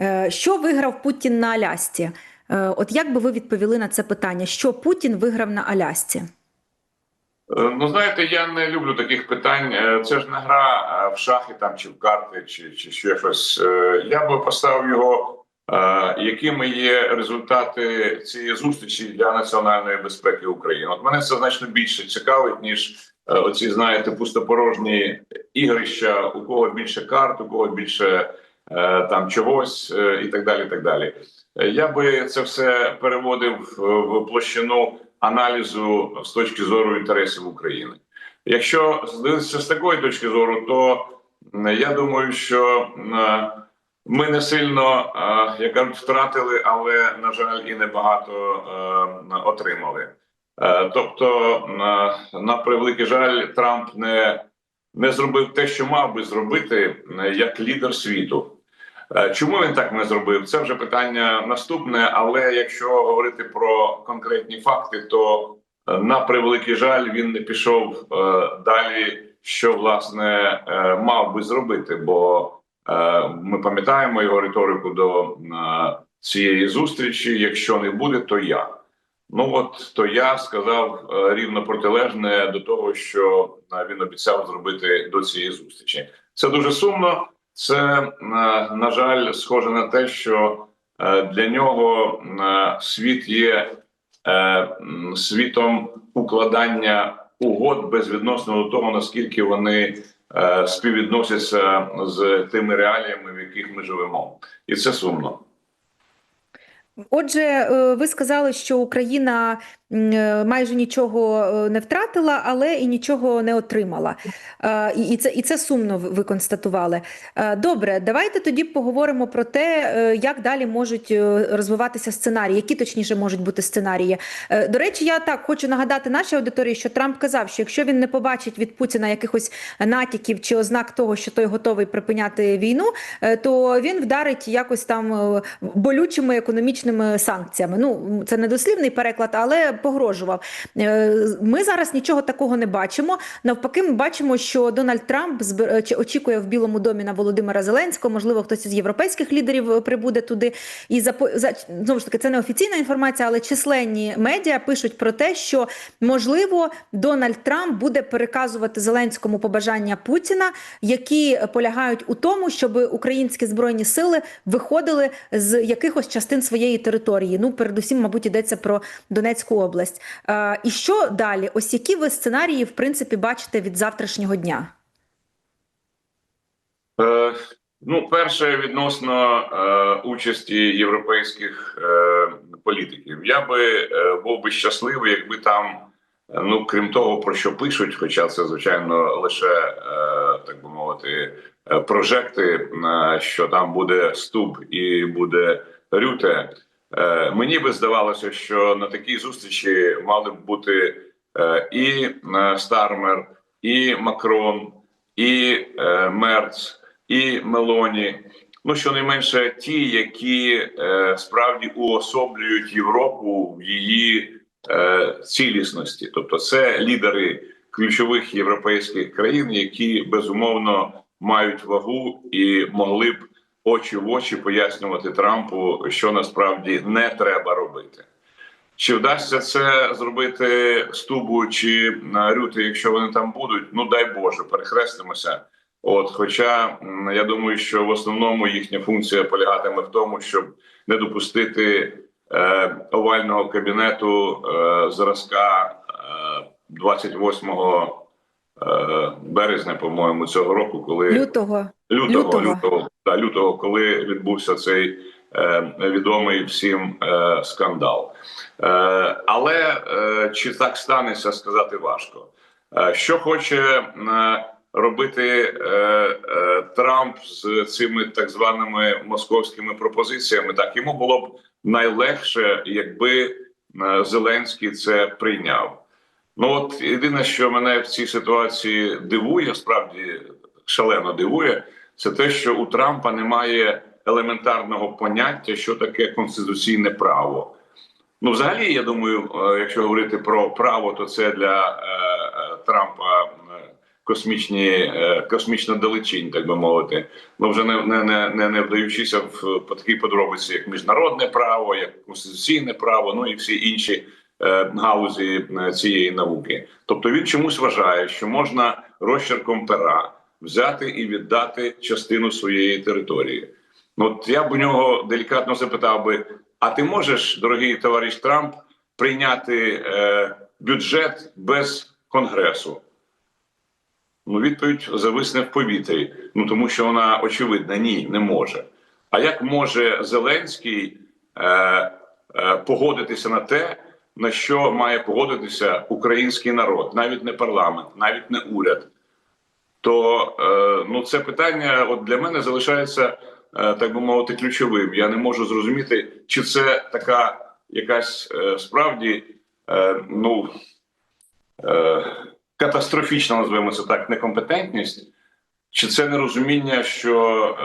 Е, Що виграв Путін на Алясці? Е, От як би ви відповіли на це питання? Що Путін виграв на Алясці? Е, Ну, знаєте, я не люблю таких питань. Це ж не гра в шахи там чи в карти, чи, чи ще щось. Я би поставив його, якими є результати цієї зустрічі для національної безпеки України. От мене це значно більше цікавить, ніж оці, знаєте, пустопорожні ігрища, у кого більше карт, у кого більше там чогось е, і так далі. Так далі. Е, Я би це все переводив в- площину аналізу з точки зору інтересів України. Якщо дивитися з такої точки зору, то я думаю, що е, ми не сильно е, як кажуть, втратили, але на жаль, і небагато е, отримали. Е, Тобто, е, на превеликий жаль, Трамп не, не зробив те, що мав би зробити е, як лідер світу. Е, Чому він так не зробив? Це вже питання наступне. Але якщо говорити про конкретні факти, то е, на превеликий жаль він не пішов е, далі, що власне мав би зробити. Бо ми пам'ятаємо його риторику до цієї зустрічі. Якщо не буде, то я. Ну от то я сказав рівно протилежне до того, що він обіцяв зробити до цієї зустрічі. Це дуже сумно. Це е, на жаль схоже на те, що е, для нього е, світ є світом укладання угод безвідносно до того, наскільки вони співвідносяться з тими реаліями, в яких ми живемо, і це сумно. Отже, ви сказали, що Україна майже нічого е, не втратила, але і нічого не отримала. Е, І це, і це сумно ви- констатували. Е, Добре, давайте тоді поговоримо про те, е, як далі можуть е, розвиватися сценарії, які точніше можуть бути сценарії. Е, До речі, я так хочу нагадати нашій аудиторії, що Трамп казав, що якщо він не побачить від Путіна якихось натяків чи ознак того, що той готовий припиняти війну, е, то він вдарить якось там е, болючими економічними санкціями. Ну це не дослівний переклад, але погрожував. Е, Ми зараз нічого такого не бачимо. Навпаки, ми бачимо, що Дональд Трамп е, очікує в Білому домі на Володимира Зеленського. Можливо, хтось із європейських лідерів е, прибуде туди. І за знову ж таки, це не офіційна інформація, але численні медіа пишуть про те, що можливо Дональд Трамп буде переказувати Зеленському побажання Путіна, які полягають у тому, щоб українські збройні сили виходили з якихось частин своєї території. Ну, передусім, мабуть, йдеться про Донецьку область. Е, і що далі? Ось які ви сценарії, в принципі, бачите від завтрашнього дня? Е, ну, перше, відносно е, участі європейських е, політиків, я би е, був би щасливий, якби там, е, ну крім того, про що пишуть, хоча це звичайно лише е, так би мовити, е, прожекти, е, що там буде ступ і буде рюте. Е, мені би здавалося, що на такій зустрічі мали б бути е, і е, Стармер, і Макрон, і Мерц і Мелоні. Ну щонайменше ті, які справді уособлюють Європу в її цілісності, тобто це лідери ключових європейських країн, які безумовно мають вагу і могли б очі в очі пояснювати Трампу, що насправді не треба робити. Чи вдасться це зробити Стубу чи Рюти, якщо вони там будуть? Ну дай Боже, перехрестимося. От, хоча я думаю, що в основному їхня функція полягатиме в тому, щоб не допустити е, овального кабінету е, зразка е, 28 е, березня, по-моєму, цього року, коли Лютого. лютого, Лютого. лютого, да, лютого, коли відбувся цей е, відомий всім е, скандал. Е, але е, чи так станеться, сказати важко. Е, що хоче е, робити е, е, Трамп з цими так званими московськими пропозиціями? Так йому було б найлегше, якби е, Зеленський це прийняв. Ну от єдине, що мене в цій ситуації дивує, справді шалено дивує, це те, що у Трампа немає елементарного поняття, що таке конституційне право. Ну, взагалі, я думаю, е, якщо говорити про право, то це для е, е, Трампа е, космічні е, космічно далечінь, так би мовити. Ну вже не не, не, не, вдаючися в такій подробиці, як міжнародне право, як конституційне право, ну і всі інші е, галузі е, цієї науки. Тобто він чомусь вважає, що можна розчерком пера взяти і віддати частину своєї території. От я б у нього делікатно запитав би: а ти можеш, дорогий товариш Трамп, прийняти е, бюджет без конгресу? Ну, відповідь зависне в повітрі. Ну тому що вона очевидна, ні, не може. А як може Зеленський е, е, погодитися на те, на що має погодитися український народ, навіть не парламент, навіть не уряд? То е, ну це питання, от для мене залишається е, так би мовити, ключовим. Я не можу зрозуміти, чи це така якась е, справді ну катастрофічна, називаємо це так, некомпетентність, чи це нерозуміння, що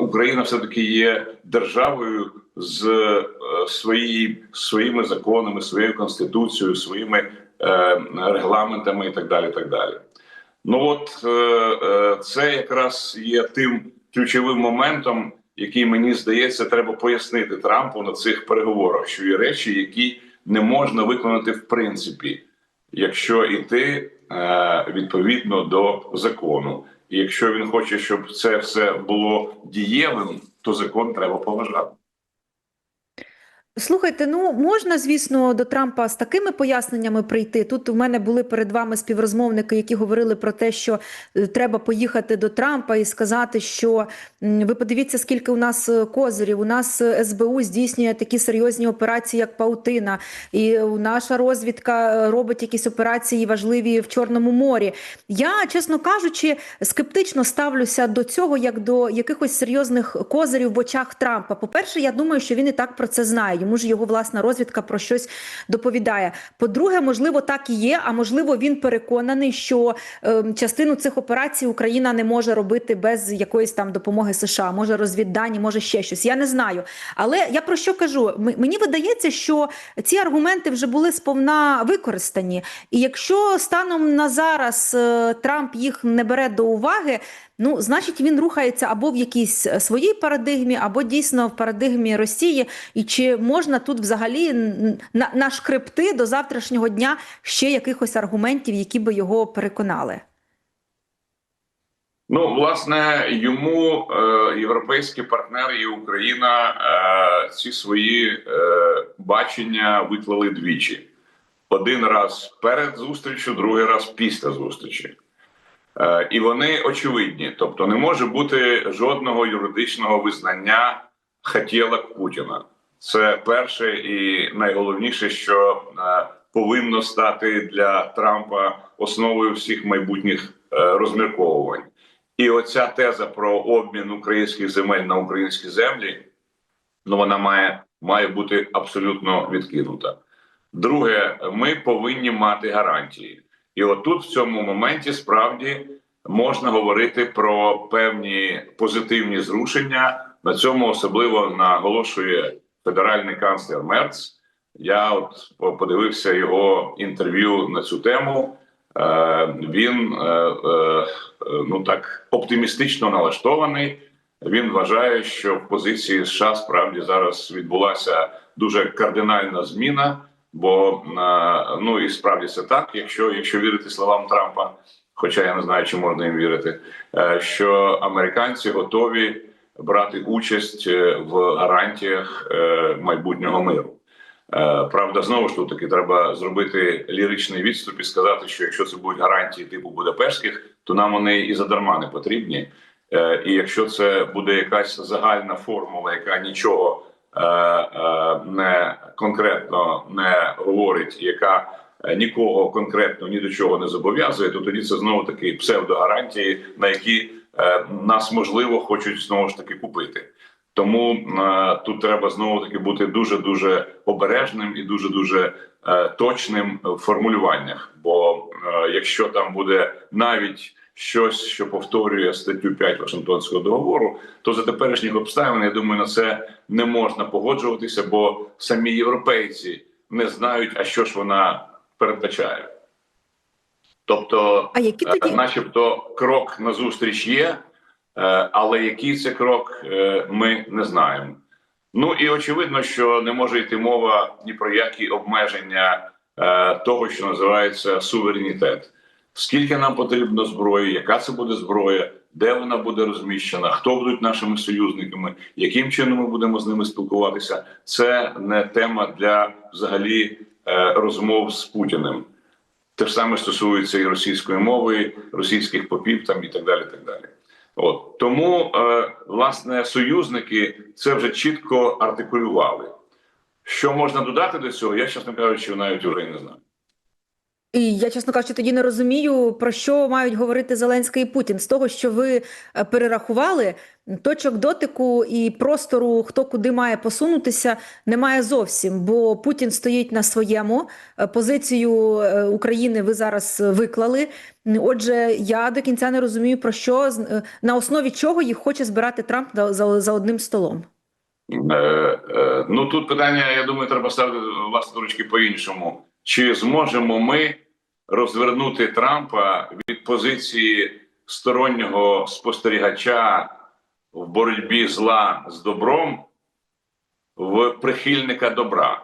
Україна все таки є державою з е, свої, своїми законами, своєю конституцією, своїми е, регламентами і так далі. Так далі. Ну от е, е, це якраз є тим ключовим моментом, який мені здається, треба пояснити Трампу на цих переговорах, що є речі, які не можна виконати в принципі, якщо йти е, відповідно до закону. І якщо він хоче, щоб це все було дієвим, то закон треба поважати. Слухайте, ну можна, звісно, до Трампа з такими поясненнями прийти. Тут у мене були перед вами співрозмовники, які говорили про те, що е, треба поїхати до Трампа і сказати, що ви подивіться, скільки у нас е, козирів. У нас е, СБУ здійснює такі серйозні операції, як Паутина, і наша розвідка робить якісь операції важливі в Чорному морі. Я, чесно кажучи, скептично ставлюся до цього як до якихось серйозних козирів в очах Трампа. По-перше, я думаю, що він і так про це знає. Йому ж його власна розвідка про щось доповідає. По-друге, можливо, так і є. А можливо, він переконаний, що е, частину цих операцій Україна не може робити без якоїсь там допомоги США, може розвіддані, може ще щось. Я не знаю. Але я про що кажу? Мені видається, що ці аргументи вже були сповна використані. І якщо станом на зараз е, Трамп їх не бере до уваги. Ну, значить, він рухається або в якійсь е, своїй парадигмі, або дійсно в парадигмі Росії. І чи можна тут взагалі на- нашкребти до завтрашнього дня ще якихось аргументів, які би його переконали? Ну, власне, йому е, європейські партнери і Україна е, ці свої е, бачення виклали двічі: один раз перед зустрічю, другий раз після зустрічі. Е, і вони очевидні. Тобто, не може бути жодного юридичного визнання хотілок Путіна. Це перше і найголовніше, що е, повинно стати для Трампа основою всіх майбутніх е, розмірковувань. І оця теза про обмін українських земель на українські землі, ну вона має, має бути абсолютно відкинута. Друге, ми повинні мати гарантії. І отут, в цьому моменті, справді можна говорити про певні позитивні зрушення. На цьому особливо наголошує федеральний канцлер Мерц. Я от подивився його інтерв'ю на цю тему. Е, Він е, е, ну так оптимістично налаштований. Він вважає, що в позиції США справді зараз відбулася дуже кардинальна зміна. Бо е, ну і справді це так, якщо якщо вірити словам Трампа, хоча я не знаю, чи можна їм вірити, е, що американці готові брати участь е, в гарантіях майбутнього миру. Правда, знову ж таки треба зробити ліричний відступ і сказати, що якщо це будуть гарантії типу Будапештських, то нам вони і задарма не потрібні. І якщо це буде якась загальна формула, яка нічого не конкретно не говорить, яка е, нікого конкретно ні до чого не зобов'язує, то тоді це знову таки псевдогарантії, на які е, нас можливо хочуть знову ж таки купити. Тому е, тут треба знову таки бути дуже дуже обережним і дуже дуже е, точним в формулюваннях. Бо е, якщо там буде навіть щось, що повторює статтю 5 Вашингтонського договору, то за теперішніх обставин я думаю, на це не можна погоджуватися, бо самі європейці не знають, а що ж вона передбачає. Тобто, А які е, тоді начебто, крок назустріч є, е, але який це крок, е, ми не знаємо. Ну і очевидно, що не може йти мова ні про які обмеження того, що називається суверенітет. Скільки нам потрібно зброї, яка це буде зброя, де вона буде розміщена, хто будуть нашими союзниками, яким чином ми будемо з ними спілкуватися, це не тема для взагалі е, розмов з Путіним. Те ж саме стосується і російської мови, російських попів там і так далі. Так далі. От тому, е, власне, союзники це вже чітко артикулювали. Що можна додати до цього, я чесно кажучи, навіть вже не знаю. І я, чесно кажучи, тоді не розумію, про що мають говорити Зеленський і Путін. З того, що ви е, перерахували, точок дотику і простору, хто куди має посунутися, немає зовсім. Бо Путін стоїть на своєму Е, позицію е, України. Ви зараз виклали. Отже, я до кінця не розумію, про що на основі чого їх хоче збирати Трамп за, за, одним столом. Ну тут питання, я думаю, треба ставити власне ручки по-іншому. Чи зможемо ми розвернути Трампа від позиції стороннього спостерігача в боротьбі зла з добром в прихильника добра?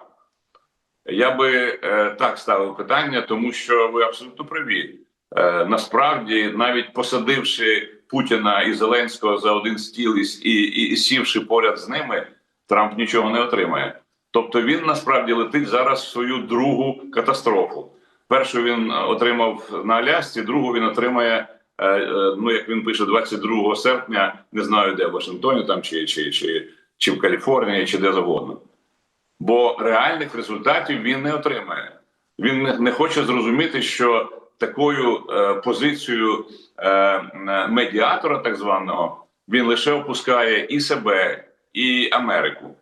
Я би е, так ставив питання, тому що ви абсолютно праві. Е, насправді, навіть посадивши Путіна і Зеленського за один стіл і, і, і сівши поряд з ними, Трамп нічого не отримає. Тобто він насправді летить зараз в свою другу катастрофу. Першу він е, отримав на Алясці, другу він отримає. е, е, Ну, як він пише, 22 серпня, не знаю, де в Вашингтоні, там чи, чи, чи, чи в Каліфорнії, чи де завгодно. Бо реальних результатів він не отримає. Він не, хоче зрозуміти, що такою е, позицією е, медіатора, так званого, він лише опускає і себе, і Америку.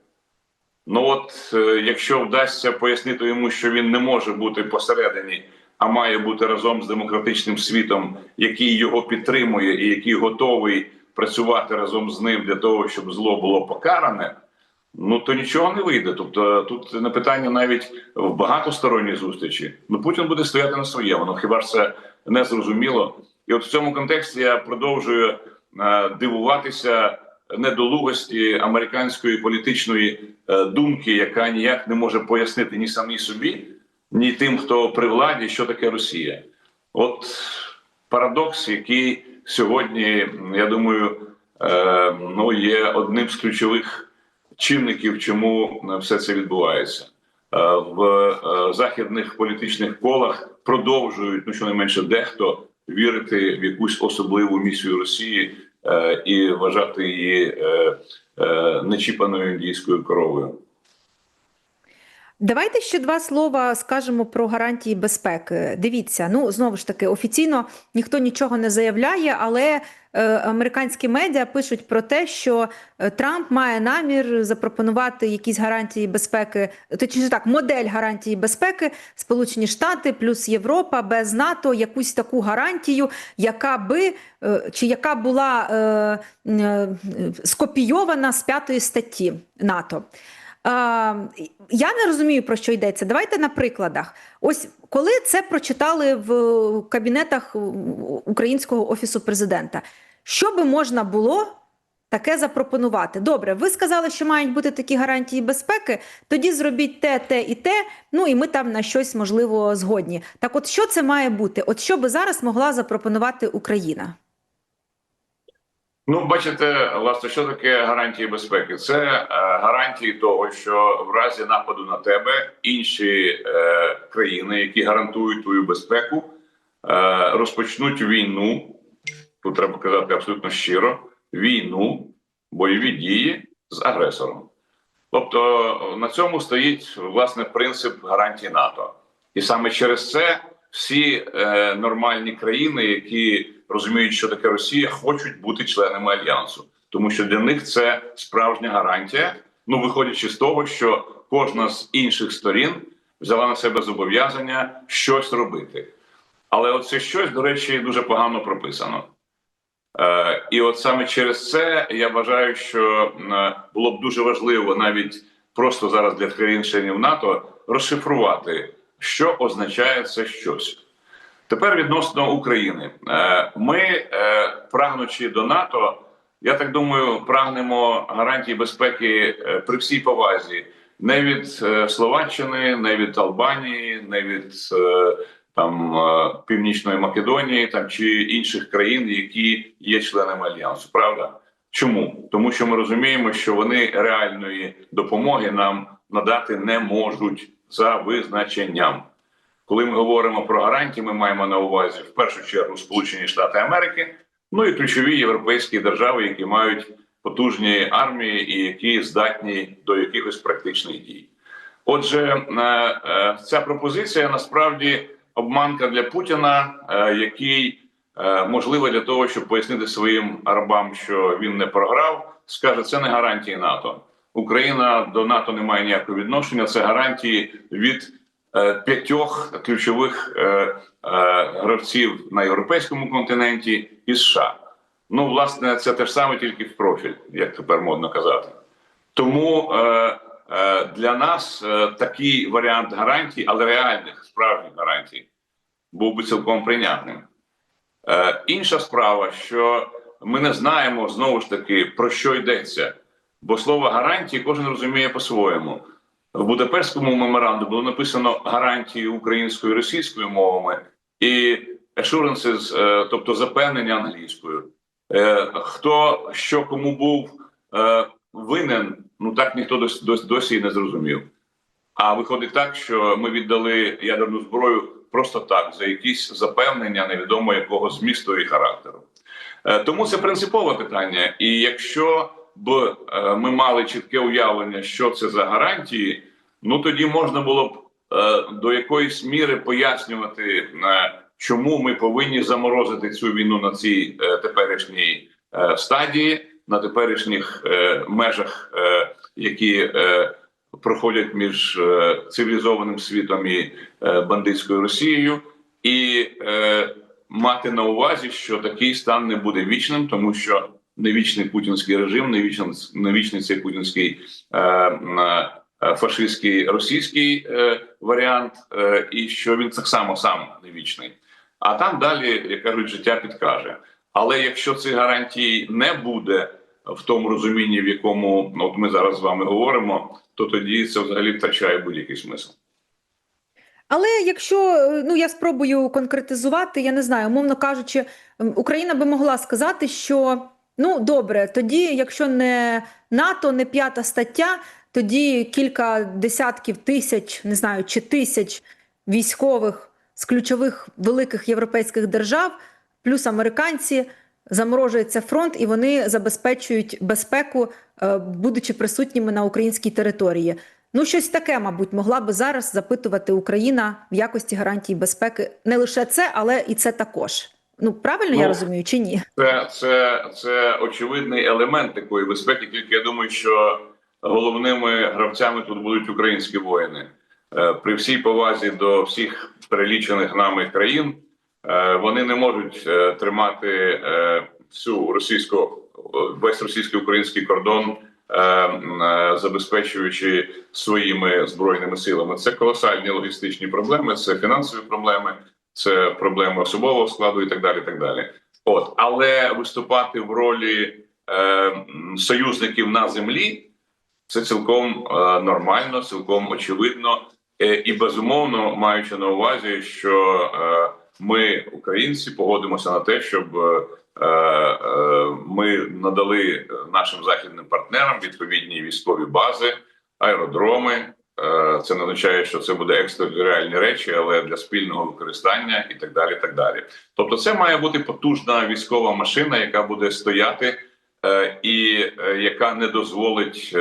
Ну от е, якщо вдасться пояснити йому, що він не може бути посередині, а має бути разом з демократичним світом, який його підтримує і який готовий працювати разом з ним для того, щоб зло було покаране. Ну то нічого не вийде. Тобто тут не питання навіть в багатосторонній зустрічі. Ну Путін буде стояти на своєму. Ну хіба ж це не зрозуміло? І от в цьому контексті я продовжую е, дивуватися недолугості американської політичної е, думки, яка ніяк не може пояснити ні самій собі, ні тим, хто при владі, що таке Росія. От парадокс, який сьогодні, я думаю, е, ну є одним з ключових чинників, чому е, все це відбувається. В західних політичних колах продовжують ну щонайменше дехто вірити в якусь особливу місію Росії і вважати її е, е, нечіпаною індійською коровою. Давайте ще два слова скажемо про гарантії безпеки. Дивіться, ну знову ж таки, офіційно ніхто нічого не заявляє, але е, американські медіа пишуть про те, що е, Трамп має намір запропонувати якісь гарантії безпеки, точніше так, модель гарантії безпеки, Сполучені Штати плюс Європа без НАТО, якусь таку гарантію, яка би е, чи яка була е, е, скопійована з п'ятої статті НАТО. Я не розумію, про що йдеться. Давайте на прикладах. Ось коли це прочитали в кабінетах Українського офісу президента, що би можна було таке запропонувати? Добре, ви сказали, що мають бути такі гарантії безпеки. Тоді зробіть те, те і те. Ну і ми там на щось можливо згодні. Так, от що це має бути? От що би зараз могла запропонувати Україна? Ну, бачите, власне, що таке гарантії безпеки? Це е, гарантії того, що в разі нападу на тебе інші е, країни, які гарантують твою безпеку, е, розпочнуть війну. Тут треба казати абсолютно щиро: війну, бойові дії з агресором. Тобто на цьому стоїть власне принцип гарантій НАТО, і саме через це всі е, нормальні країни, які розуміють, що таке Росія, хочуть бути членами альянсу, тому що для них це справжня гарантія. Ну, виходячи з того, що кожна з інших сторін взяла на себе зобов'язання щось робити. Але оце щось, до речі, дуже погано прописано. Е, і от саме через це я вважаю, що е, було б дуже важливо навіть просто зараз для країн членів НАТО розшифрувати, що означає це щось. Тепер відносно України. Е, Ми, е, прагнучи до НАТО, я так думаю, прагнемо гарантій безпеки е, при всій повазі не від Словаччини, не від Албанії, не від там Північної Македонії там чи інших країн, які є членами альянсу. Правда? Чому? Тому що ми розуміємо, що вони реальної допомоги нам надати не можуть за визначенням. Коли ми говоримо про гарантії, ми маємо на увазі в першу чергу Сполучені Штати Америки, ну і ключові європейські держави, які мають потужні армії і які здатні до якихось практичних дій. Отже, е, е, ця пропозиція насправді обманка для Путіна, е, який можливо для того, щоб пояснити своїм арабам, що він не програв, скаже, це не гарантії НАТО. Україна до НАТО не має ніякого відношення. Це гарантії від е, п'ятьох ключових е, е, гравців на європейському континенті і США. Ну, власне, це те ж саме, тільки в профіль, як тепер модно казати. Тому е, е, для нас е, такий варіант гарантій, але реальних справжніх гарантій, був би цілком прийнятним. Е, інша справа, що ми не знаємо знову ж таки про що йдеться, бо слово гарантії кожен розуміє по-своєму. В Будапештському меморандумі було написано гарантії українською і російською мовами і assurances, е, тобто запевнення англійською. Е, Хто що кому був е, винен, ну так ніхто досі, досі, не зрозумів. А виходить так, що ми віддали ядерну зброю просто так, за якісь запевнення невідомо якого змісту і характеру. Тому це принципове питання. І якщо б е, ми мали чітке уявлення, що це за гарантії, ну тоді можна було б е, до якоїсь міри пояснювати, е, чому ми повинні заморозити цю війну на цій теперішній стадії, на теперішніх межах, які проходять між цивілізованим світом і бандитською Росією, і мати на увазі, що такий стан не буде вічним, тому що не вічний путінський режим, не вічний, не вічний цей путінський е, е, фашистський російський е, варіант, е, і що він так само сам не вічний. А там далі, як кажуть, життя підкаже. Але якщо цих гарантій не буде в тому розумінні, в якому ну, от ми зараз з вами говоримо, то тоді це взагалі втрачає будь-який смисл. Але якщо е, ну я спробую конкретизувати, я не знаю, умовно кажучи, Україна би могла сказати, що ну добре, тоді, якщо не НАТО, не п'ята стаття, тоді кілька десятків тисяч, не знаю, чи тисяч військових з ключових великих європейських держав, плюс американці. Заморожується фронт, і вони забезпечують безпеку, е, будучи присутніми на українській території. Ну, щось таке, мабуть, могла би зараз запитувати Україна в якості гарантії безпеки. Не лише це, але і це також. Ну правильно я Ну, розумію, чи ні? Це, це, це очевидний елемент такої безпеки. Тільки я думаю, що головними гравцями тут будуть українські воїни. Е, При всій повазі до всіх перелічених нами країн, е, вони не можуть е, тримати всю російську весь російський український кордон, забезпечуючи своїми збройними силами. Це колосальні логістичні проблеми, це фінансові проблеми, це проблеми особового складу і так далі. Так далі. От, але виступати в ролі е, союзників на землі це цілком е, нормально, цілком очевидно, е, і безумовно маючи на увазі, що е, ми, українці, погодимося на те, щоб е, е, ми надали нашим західним партнерам відповідні військові бази, аеродроми. Е, Це не означає, що це буде екстериторіальні речі, але для спільного використання і так далі. так далі. Тобто, це має бути потужна військова машина, яка буде стояти е, і е, яка не дозволить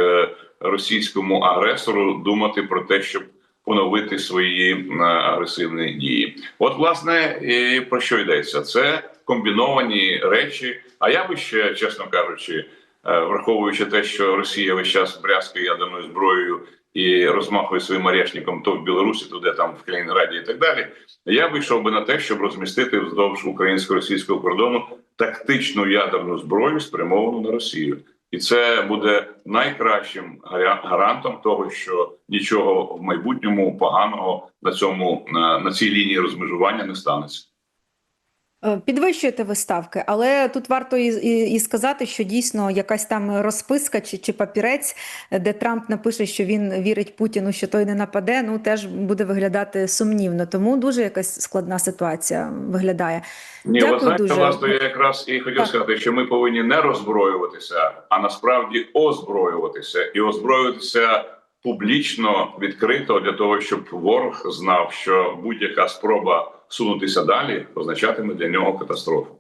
російському агресору думати про те, щоб поновити свої агресивні дії. От, власне, і про що йдеться? Це комбіновані речі. А я би ще, чесно кажучи, враховуючи те, що Росія весь час брязкає ядерною зброєю і розмахує своїм орешником то в Білорусі, то де там в Калінінграді і так далі. Я би йшов би на те, щоб розмістити вздовж українсько-російського кордону тактичну ядерну зброю, спрямовану на Росію. І це буде найкращим гарантом того, що нічого в майбутньому поганого на цьому на цій лінії розмежування не станеться. Е, Підвищуєте ви ставки, але тут варто і, і, і сказати, що дійсно якась там розписка чи, чи папірець, де Трамп напише, що він вірить Путіну, що той не нападе, ну теж буде виглядати сумнівно. Тому дуже якась складна ситуація виглядає. Ні, Дякую ви знаєте, дуже. власне, я якраз і хотів Так. сказати, що ми повинні не роззброюватися, а насправді озброюватися і озброюватися публічно, відкрито для того, щоб ворог знав, що будь-яка спроба сунутися далі означатиме для нього катастрофу.